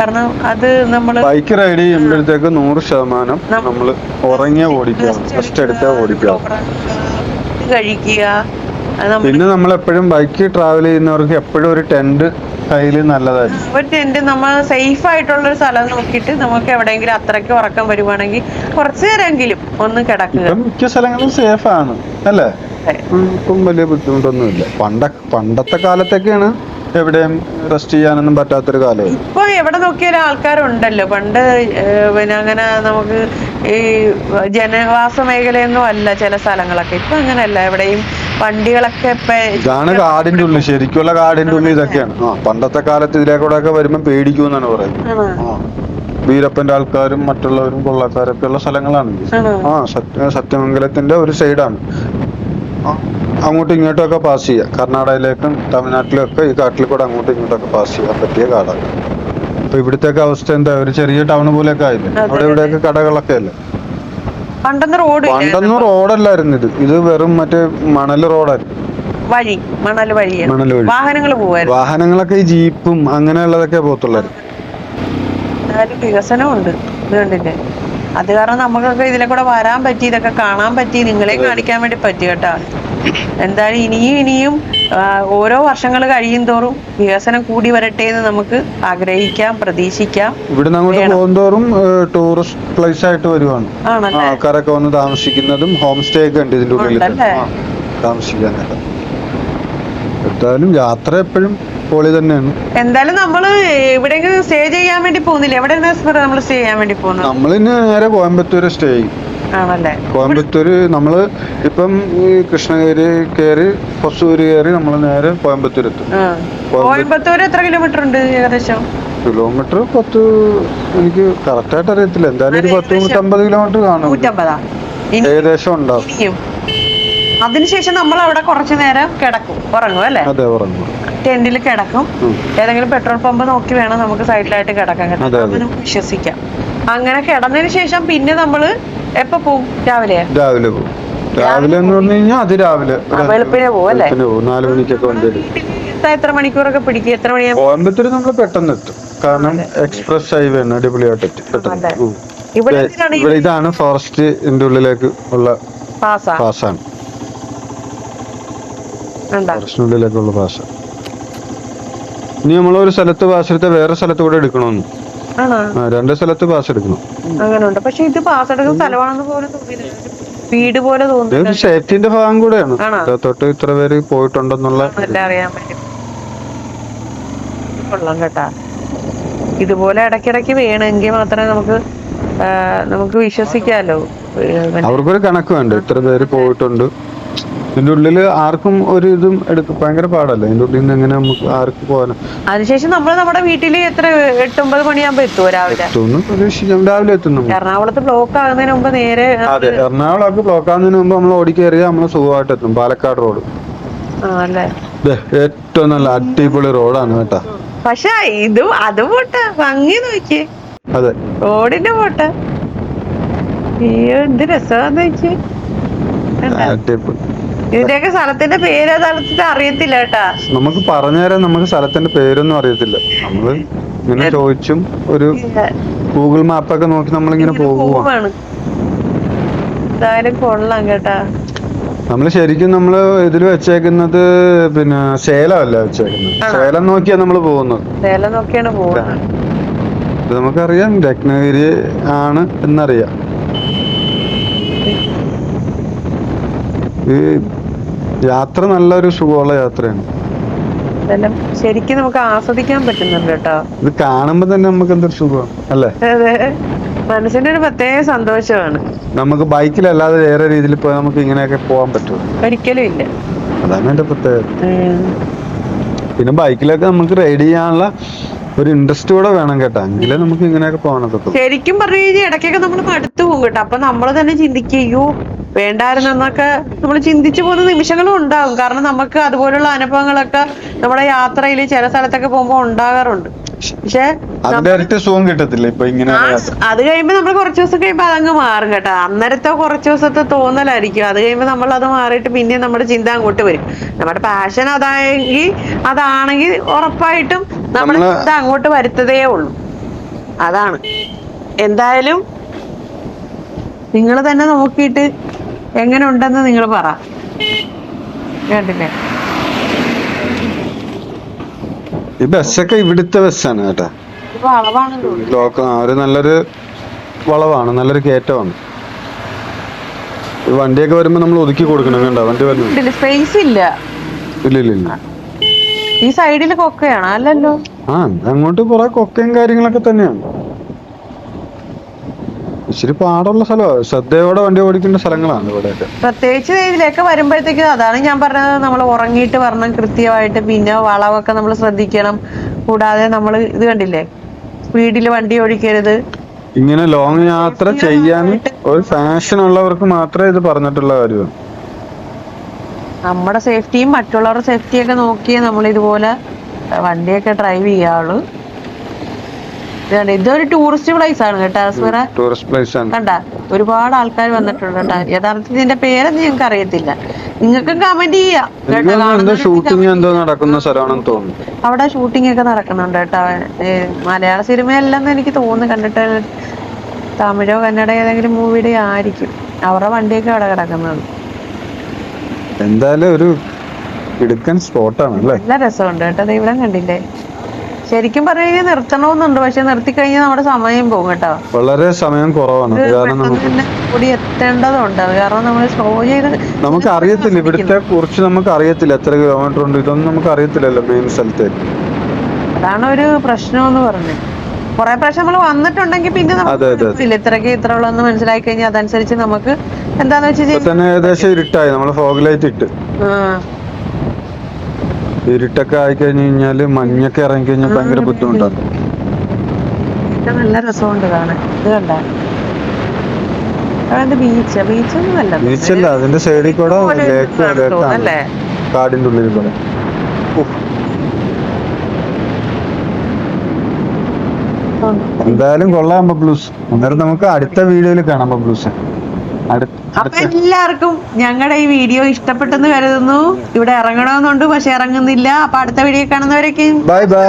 കാരണം അത് നമ്മൾ ബൈക്ക് റൈഡ് ചെയ്യുമ്പോഴത്തേക്ക് നൂറ് ശതമാനം നമ്മൾ ഉറങ്ങിയ ഓടിക്കുക റെസ്റ്റ് എടുത്താൽ ഓടിക്കുക. കഴിക്കുക. പിന്നെ നമ്മൾ എപ്പോഴും ബൈക്ക് ട്രാവൽ ചെയ്യുന്നവർക്ക് എപ്പോഴും ഒരു ടെന്റ് കയ്യിൽ നല്ലതായിരിക്കും. ഒരു ടെന്റ് നമ്മൾ സേഫ് ആയിട്ടുള്ള ഒരു സ്ഥലം നോക്കിയിട്ട് നമുക്ക് എവിടെയെങ്കിലും അത്രയ്ക്ക് ഉറക്കം വരുവാണെങ്കിൽ കുറച്ചു നേരമെങ്കിലും ഒന്ന് കിടക്കുക. മിക്ക സ്ഥലങ്ങളും സേഫ് ആണ് അല്ലേ? ഇപ്പം വലിയ ബുദ്ധിമുട്ടൊന്നുമില്ല. പണ്ട പണ്ടത്തെ കാലത്തൊക്കെയാണ് എവിടെയും റെസ്റ്റ് ചെയ്യാനൊന്നും പറ്റാത്തൊരു കാലം ഇപ്പൊ എവിടെ നോക്കിയാലും ആൾക്കാരുണ്ടല്ലോ. പണ്ട് പിന്നെ അങ്ങനെ നമുക്ക് ഈ ജനവാസ മേഖലയൊന്നും അല്ല ചില സ്ഥലങ്ങളൊക്കെ. ഇപ്പൊ അങ്ങനെയല്ല. എവിടെയും വണ്ടികളൊക്കെ ഇപ്പൊ ഇതാണ് കാടിന്റെ ഉള്ളിൽ. ശരിക്കുള്ള കാടിന്റെ ഉള്ളിൽ ഇതൊക്കെയാണ്. ആ പണ്ടത്തെ കാലത്ത് ഇതിലേക്കൂടെ ഒക്കെ വരുമ്പോൾ പേടിക്കുമെന്നാണ് പറയുന്നത്. വീരപ്പന്റെ ആൾക്കാരും മറ്റുള്ളവരും കൊള്ളക്കാരൊക്കെ ഉള്ള സ്ഥലങ്ങളാണ്. ആ സത്യ സത്യമംഗലത്തിന്റെ ഒരു സൈഡാണ് അങ്ങോട്ടും ഇങ്ങോട്ടും ഒക്കെ പാസ് ചെയ്യാം. കർണാടകയിലേക്കും തമിഴ്നാട്ടിലും ഒക്കെ ഈ കാട്ടിൽ കൂടെ അങ്ങോട്ടും ഇങ്ങോട്ടും ഒക്കെ പാസ് ചെയ്യാൻ പറ്റിയ കാടാണ്. അപ്പൊ ഇവിടുത്തെ അവസ്ഥ എന്താ? ഒരു ചെറിയ ടൗൺ പോലെയൊക്കെ ആയില്ലേ? അവിടെ ഇവിടെയൊക്കെ കടകളൊക്കെ അല്ലേ? പണ്ടൊന്നും റോഡ് പണ്ടൊന്നും റോഡല്ലായിരുന്നു ഇത്. ഇത് വെറും മറ്റേ മണൽ റോഡായിരുന്നു വഴി മണൽ വഴി മണൽ വഴി. വാഹനങ്ങൾ പോവായിരുന്നു. വാഹനങ്ങളൊക്കെ ഈ ജീപ്പും അങ്ങനെയുള്ളതൊക്കെ പോത്തുള്ളായിരുന്നു എന്നാലും വികസനമുണ്ട് ഇത് കണ്ടില്ലേ? അത് കാരണം നമുക്കൊക്കെ ഇതിലെ കൂടെ വരാൻ പറ്റി ഇതൊക്കെ കാണാൻ പറ്റി നിങ്ങളെ കാണിക്കാൻ വേണ്ടി പറ്റി കേട്ടോ. എന്തായാലും ഇനിയും ഇനിയും ഓരോ വർഷങ്ങൾ കഴിയും തോറും വികസനം കൂടി വരട്ടെ എന്ന് നമുക്ക് ആഗ്രഹിക്കാം പ്രതീക്ഷിക്കാം. ഇവിടുന്ന് അങ്ങോട്ട് പോകുന്തോറും ടൂറിസ്റ്റ് പ്ലേസ് ആയിട്ട് വരുവാണ്. ആൾക്കാരൊക്കെ വന്ന് താമസിക്കുന്നതും ഹോം സ്റ്റേ ഒക്കെ ഉണ്ട് ഇതിന്റെ ഉള്ളിൽ ഉണ്ടല്ലേ? എന്തായാലും യാത്ര എപ്പോഴും പൊളി തന്നെയാണ്. എന്തായാലും നമ്മൾ എവിടെയെങ്കിലും സ്റ്റേ ചെയ്യാൻ വേണ്ടി പോകുന്നില്ല? എവിടെ നമ്മൾ സ്റ്റേ ചെയ്യാൻ വേണ്ടി പോകുന്നത്? നമ്മൾ നേരെ കോയമ്പത്തൂർ സ്റ്റേ ചെയ്യും. ആണല്ലേ? കോയമ്പത്തൂര് നമ്മൾ ഇപ്പം ഈ കൃഷ്ണഗിരി കയറി ഹൊസൂര് കയറി നമ്മൾ നേരെ കോയമ്പത്തൂർ എത്തും ആ. കോയമ്പത്തൂർ എത്ര കിലോമീറ്റർ ഉണ്ട് ഏകദേശം? കിലോമീറ്റർ പത്ത് എനിക്ക് കറക്റ്റ് ആയിട്ട് അറിയത്തില്ല. എന്തായാലും ഒരു പത്ത് നൂറ്റമ്പത് കിലോമീറ്റർ കാണും. ഏകദേശം ഉണ്ടാവും. അതിനുശേഷം നമ്മൾ അവിടെ കുറച്ചു നേരം കിടക്കും. ഉറങ്ങും അല്ലേ? അതെ ഉറങ്ങും. ടെന്റിൽ കിടക്കും. ഏതെങ്കിലും പെട്രോൾ പമ്പ് നോക്കി വേണം നമുക്ക് സൈഡിലായിട്ട് കിടക്കാൻ. നമുക്ക് വിശ്വസിക്കാം. അങ്ങനെ കിടന്നതിന് ശേഷം പിന്നെ നമ്മൾ എപ്പോ പോവും? രാവിലെ? രാവിലെ പോകും രാവിലെ എന്ന് പറഞ്ഞു കഴിഞ്ഞാൽ അത് രാവിലെ. വെളുപ്പിനെ പോവും അല്ലേ? പോകും നാല് മണിക്കൊക്കെ വണ്ടി എത്ര മണിക്കൂറൊക്കെ പിടിക്കും? എത്ര മണിയാ? കോയമ്പത്തൂർ നമ്മൾ പെട്ടെന്ന് എത്തും. കാരണം എക്സ്പ്രസ് ഹൈവേ ആണ് അടിപൊളിയായിട്ട് എത്തും പെട്ടെന്ന് ഇതാണ് ഫോറസ്റ്റിന്റെ ഉള്ളിലേക്ക് ഉള്ള പാസാ? പാസ്സാണ് ഫോറസ്റ്റിനുള്ളിലേക്കുള്ള പാസ്. ഇനി നമ്മൾ ഒരു സ്ഥലത്ത് പാസ് എടുത്താൽ വേറെ സ്ഥലത്ത് കൂടെ എടുക്കണമെന്ന് രണ്ട് സ്ഥലത്ത് പാസ് എടുക്കണം. അങ്ങനെ ഉണ്ട് പക്ഷെ ഇത് പാസ് എടുക്കുന്ന സ്ഥലമാണെന്ന് പോലെ വീട് പോലെ തോന്നുന്നു സേഫ്റ്റിന്റെ ഭാഗം കൂടെയാണ്? തൊട്ട് ഇത്ര പേര് പോയിട്ടുണ്ടെന്നുള്ള അറിയാൻ കൊള്ളാം കേട്ടാ. ഇതുപോലെ ഇടയ്ക്കിടയ്ക്ക് വേണമെങ്കിൽ മാത്രമേ നമുക്ക് നമുക്ക് വിശ്വസിക്കാലോ. അവർക്കൊരു കണക്ക് വേണ്ട? ഇത്ര പേര് പോയിട്ടുണ്ട്. ഇതിന്റെ ഉള്ളിൽ ആർക്കും ഒരു ഇതും എടുക്കും ഭയങ്കര പാടല്ലേ? ഇതിന്റെ ഉള്ളിൽ നിന്ന് എങ്ങനെ നമുക്ക് ആർക്ക് പോകാനും? അതിനുശേഷം നമ്മൾ നമ്മുടെ വീട്ടിൽ എത്ര എട്ടൊമ്പത് മണിയാകുമ്പോ എത്തുമോ രാവിലെ? തോന്നുന്നു പ്രതീക്ഷിക്കാം. രാവിലെ എത്തുന്നു എറണാകുളത്ത് ബ്ലോക്ക് ആകുന്നതിന് മുമ്പ് നേരെ അതെ എറണാകുളമൊക്കെ ബ്ലോക്ക് ആകുന്നതിന് മുമ്പ് നമ്മൾ ഓടിക്കേറിയ നമ്മൾ സുഖമായിട്ട് എത്തും. പാലക്കാട് റോഡ് ഏറ്റവും നല്ല അടിപൊളി റോഡാണ് കേട്ടാ. പക്ഷെ ഇത് അത് പോട്ടെ. ഭംഗി നോക്കിയേ അതെ. റോഡിന്റെ പോട്ടെ. അയ്യോ എന്ത് രസമാന്ന് വെച്ചേ. അടിപൊളി. ഇതിന്റെയൊക്കെ സ്ഥലത്തിന്റെ പേര് സ്ഥലത്തിന്റെ അറിയത്തില്ല കേട്ടാ. നമുക്ക് പറഞ്ഞുതരാൻ നമുക്ക് സ്ഥലത്തിന്റെ പേരൊന്നും അറിയത്തില്ല. നമ്മൾ ഇങ്ങനെ ചോദിച്ചും ഒരു ഗൂഗിൾ മാപ്പൊക്കെ നോക്കി നമ്മളിങ്ങനെ ഇങ്ങനെ എന്തായാലും കൊള്ളാം കേട്ടാ. നമ്മൾ ശരിക്കും നമ്മൾ ഇതിൽ വെച്ചേക്കുന്നത് പിന്നെ സേലമല്ല വെച്ചേക്കുന്നത്. ശേലം സേലം നോക്കിയാ നമ്മൾ പോകുന്നത്. സേലം നോക്കിയാണ് പോകുന്നത്. ഇത് നമുക്കറിയാം. രത്നഗിരി ആണ് എന്നറിയാം. ഈ യാത്ര നല്ലൊരു സുഖമുള്ള യാത്രയാണ്. ഇതെല്ലാം ശരിക്കും നമുക്ക് ആസ്വദിക്കാൻ പറ്റുന്നുണ്ട് കേട്ടോ. ഇത് കാണുമ്പോ തന്നെ നമുക്ക് എന്തൊരു സുഖമാണ് അല്ലേ? അതെ. മനസ്സിന്റെ ഒരു പ്രത്യേക സന്തോഷമാണ്. നമുക്ക് ബൈക്കിലല്ലാതെ വേറെ രീതിയിൽ പോയി നമുക്ക് ഇങ്ങനെയൊക്കെ പോകാൻ പറ്റുമോ ഒരിക്കലും ഇല്ല. അതാണ് എന്റെ പ്രത്യേകത. പിന്നെ ബൈക്കിലൊക്കെ നമുക്ക് റൈഡ് ചെയ്യാനുള്ള ഒരു ഇൻട്രസ്റ്റ് കൂടെ വേണം കേട്ടോ. എങ്കിലേ നമുക്ക് ഇങ്ങനെയൊക്കെ പോകാനൊക്കെ ശരിക്കും പറഞ്ഞു കഴിഞ്ഞാൽ ഇടയ്ക്കൊക്കെ നമ്മൾ മടുത്തു പോകും കേട്ടോ. അപ്പൊ നമ്മൾ തന്നെ ചിന്തിക്കും അയ്യോ വേണ്ടായിരുന്നെന്നൊക്കെ നമ്മൾ ചിന്തിച്ചു പോകുന്ന നിമിഷങ്ങളും ഉണ്ടാകും. കാരണം നമുക്ക് അതുപോലുള്ള അനുഭവങ്ങളൊക്കെ നമ്മുടെ യാത്രയിൽ ചില സ്ഥലത്തൊക്കെ പോകുമ്പോൾ ഉണ്ടാകാറുണ്ട്. പക്ഷെ അതിന്റെ ഇരട്ടി സുഖം കിട്ടത്തില്ല ഇപ്പൊ ഇങ്ങനെ അത് കഴിയുമ്പോ നമ്മൾ കുറച്ചു ദിവസം കഴിയുമ്പോ അതങ്ങ് മാറും കേട്ടോ. അന്നേരത്തെ കുറച്ച് ദിവസത്തെ തോന്നലായിരിക്കും. അത് കഴിയുമ്പോ നമ്മൾ അത് മാറിയിട്ട് പിന്നെ നമ്മുടെ ചിന്ത അങ്ങോട്ട് വരും. നമ്മുടെ പാഷൻ അതായെങ്കിൽ അതാണെങ്കിൽ ഉറപ്പായിട്ടും നമ്മൾ ചിന്ത അങ്ങോട്ട് വരുത്തതേ ഉള്ളൂ. അതാണ്. എന്തായാലും നിങ്ങൾ തന്നെ നോക്കിയിട്ട് എങ്ങനെ ഉണ്ടെന്ന് നിങ്ങൾ പറ. കേട്ടില്ലേ ഈ ബസ്സൊക്കെ ഇവിടുത്തെ ബസ്സാണ് കേട്ടോ. ഒരു നല്ലൊരു വളവാണ് നല്ലൊരു കയറ്റമാണ്. വണ്ടിയൊക്കെ വരുമ്പോ നമ്മൾ ഒതുക്കി കൊടുക്കണം കേട്ടോ വണ്ടി വരുന്നു സ്പേസ് ഇല്ല. ഇല്ല ഇല്ല ഇല്ല. ഈ സൈഡിൽ കൊക്കയാണ് അല്ലല്ലോ? ആ അങ്ങോട്ട് കുറെ കൊക്കയും കാര്യങ്ങളൊക്കെ തന്നെയാണ്. ഇച്ചിരി പാടുള്ള സ്ഥലമാണ് ശ്രദ്ധയോടെ വണ്ടി ഓടിക്കേണ്ട സ്ഥലങ്ങളാണ് ഇവിടെ പ്രത്യേകിച്ച് ഇതിലേക്ക് വരുമ്പോഴത്തേക്കും അതാണ് ഞാൻ പറഞ്ഞത്. നമ്മൾ ഉറങ്ങിയിട്ട് വരണം കൃത്യമായിട്ട് പിന്നെ വളവൊക്കെ നമ്മൾ ശ്രദ്ധിക്കണം. കൂടാതെ നമ്മൾ ഇത് കണ്ടില്ലേ? സ്പീഡിൽ വണ്ടി ഓടിക്കരുത്. ഇങ്ങനെ ലോങ് യാത്ര ചെയ്യാൻ ഒരു ഫാഷൻ ഉള്ളവർക്ക് മാത്രമേ ഇത് പറഞ്ഞിട്ടുള്ള കാര്യമാണ് നമ്മുടെ സേഫ്റ്റിയും മറ്റുള്ളവരുടെ സേഫ്റ്റിയൊക്കെ നോക്കിയേ നമ്മൾ ഇതുപോലെ വണ്ടിയൊക്കെ ഡ്രൈവ് ചെയ്യാവുള്ളൂ. ഇത് കണ്ടോ, ഇതൊരു ടൂറിസ്റ്റ് പ്ലേസ് ആണ് കേട്ടോ അസ്മറ ടൂറിസ്റ്റ് പ്ലേസ് ആണ്. കണ്ട ഒരുപാട് ആൾക്കാർ വന്നിട്ടുണ്ട് കേട്ടോ. യഥാർത്ഥത്തിൽ ഇതിന്റെ പേരൊന്നും ഞങ്ങൾക്ക് അറിയത്തില്ല. നിങ്ങൾക്ക് കമന്റ് ചെയ്യാം. ഷൂട്ടിംഗ് എന്തോ നടക്കുന്ന സ്ഥലമാണെന്ന് തോന്നുന്നു. അവിടെ ഷൂട്ടിംഗ് ഒക്കെ നടക്കുന്നുണ്ട് കേട്ടോ. മലയാള സിനിമയല്ലെന്ന് എനിക്ക് തോന്നുന്നു. കണ്ടിട്ട് തമിഴോ കന്നഡ ഏതെങ്കിലും മൂവിയുടെ ആയിരിക്കും. അവരുടെ വണ്ടിയൊക്കെ അവിടെ കിടക്കുന്നത്. എന്തായാലും ഒരു ഇടുക്കൻ സ്പോട്ടാണ് അല്ലേ? നല്ല രസമുണ്ട് കേട്ടോ. ഇവിടെ കണ്ടില്ലേ? ശരിക്കും പറഞ്ഞു കഴിഞ്ഞാൽ നിർത്തണമെന്നുണ്ട്. പക്ഷെ നിർത്തി കഴിഞ്ഞാൽ നമ്മുടെ സമയം പോകും കേട്ടോ. വളരെ സമയം കുറവാണ്. കാരണം കൂടി എത്തേണ്ടതുണ്ട്. കാരണം നമ്മൾ സ്ലോ ചെയ്ത് നമുക്ക് അറിയത്തില്ല ഇവിടുത്തെ കുറിച്ച് നമുക്ക് അറിയത്തില്ല എത്ര കിലോമീറ്റർ ഉണ്ട് ഇതൊന്നും നമുക്ക് അറിയത്തില്ലല്ലോ മെയിൻ സ്ഥലത്തെ. അതാണ് ഒരു പ്രശ്നം എന്ന് പറഞ്ഞത് കുറെ പ്രാവശ്യം നമ്മൾ വന്നിട്ടുണ്ടെങ്കിൽ പിന്നെ നമുക്ക് ഇത്രക്ക്. ഇത്രയ്ക്ക് ഇത്ര ഉള്ളതെന്ന് മനസ്സിലാക്കി കഴിഞ്ഞാൽ അതനുസരിച്ച് നമുക്ക് എന്താന്ന് വെച്ചാൽ ഏകദേശം ഇരുട്ടായി. നമ്മൾ ഫോഗ് ലൈറ്റ് ഇട്ട്. ഇരുട്ടൊക്കെ ആയി കഴിഞ്ഞു കഴിഞ്ഞാൽ മഞ്ഞൊക്കെ ഇറങ്ങി കഴിഞ്ഞാൽ ഭയങ്കര ബുദ്ധിമുട്ടാണ്. ഇത് നല്ല രസമുണ്ട് കാണാൻ. ഇത് കണ്ട? ബീച്ച് ബീച്ചൊന്നും അല്ല. ബീച്ചല്ല അതിന്റെ സൈഡിൽ കൂടെ ലേക്ക് കാടിന്റെ ഉള്ളിൽ കൂടെ. എന്തായാലും കൊള്ളാം ബബ്ലൂസ് അന്നേരം നമുക്ക് അടുത്ത വീഡിയോയിൽ കാണാം ബബ്ലൂസ് അപ്പൊ എല്ലാവർക്കും ഞങ്ങളുടെ ഈ വീഡിയോ ഇഷ്ടപ്പെട്ടെന്ന് കരുതുന്നു. ഇവിടെ ഇറങ്ങണമെന്നുണ്ട് പക്ഷെ ഇറങ്ങുന്നില്ല. അപ്പൊ അടുത്ത വീഡിയോ കാണുന്നവരൊക്കെ ബൈ ബൈ